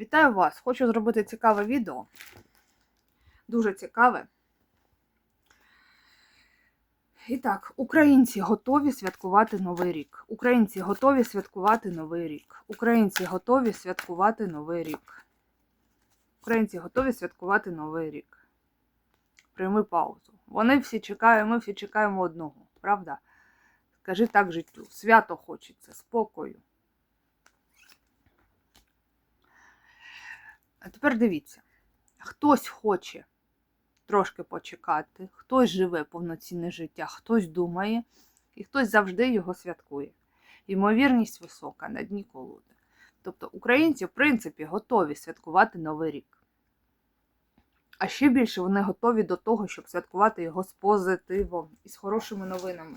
Вітаю вас! Хочу зробити цікаве відео. Дуже цікаве. І так, українці готові святкувати Новий рік. Українці готові святкувати Новий рік. Українці готові святкувати Новий рік. Українці готові святкувати Новий рік. Прийми паузу. Вони всі чекають, ми всі чекаємо одного, правда? Скажи так життю. Свято хочеться, спокою. А тепер дивіться, хтось хоче трошки почекати, хтось живе повноцінне життя, хтось думає, і хтось завжди його святкує. Ймовірність висока на дні колоди. Тобто українці, в принципі, готові святкувати Новий рік. А ще більше вони готові до того, щоб святкувати його з позитивом і з хорошими новинами.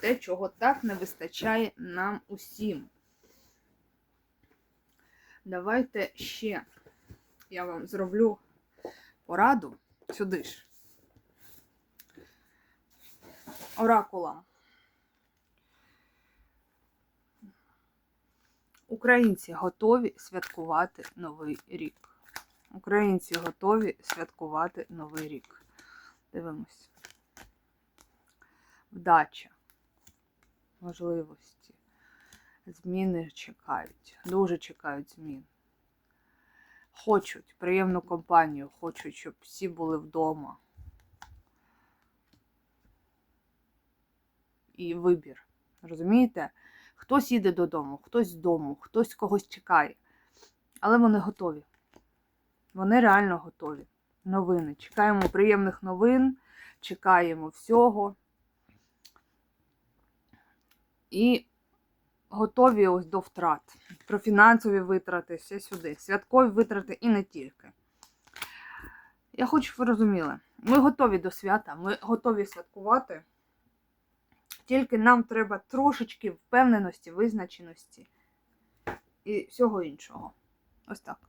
Те, чого так не вистачає нам усім. Давайте ще я вам зроблю пораду сюди ж. Оракулам. Українці готові святкувати Новий рік. Українці готові святкувати Новий рік. Дивимось. Вдача. Можливості. Зміни чекають. Дуже чекають змін. Хочуть приємну компанію, хочуть, щоб всі були вдома. І вибір. Розумієте? Хтось їде додому, хтось з дому, хтось когось чекає. Але вони готові. Вони реально готові. Новини. Чекаємо приємних новин, чекаємо всього. І готові ось до втрат. Про фінансові витрати, все сюди. Святкові витрати і не тільки. Я хочу, щоб ви розуміли, ми готові до свята, ми готові святкувати. Тільки нам треба трошечки впевненості, визначеності і всього іншого. Ось так.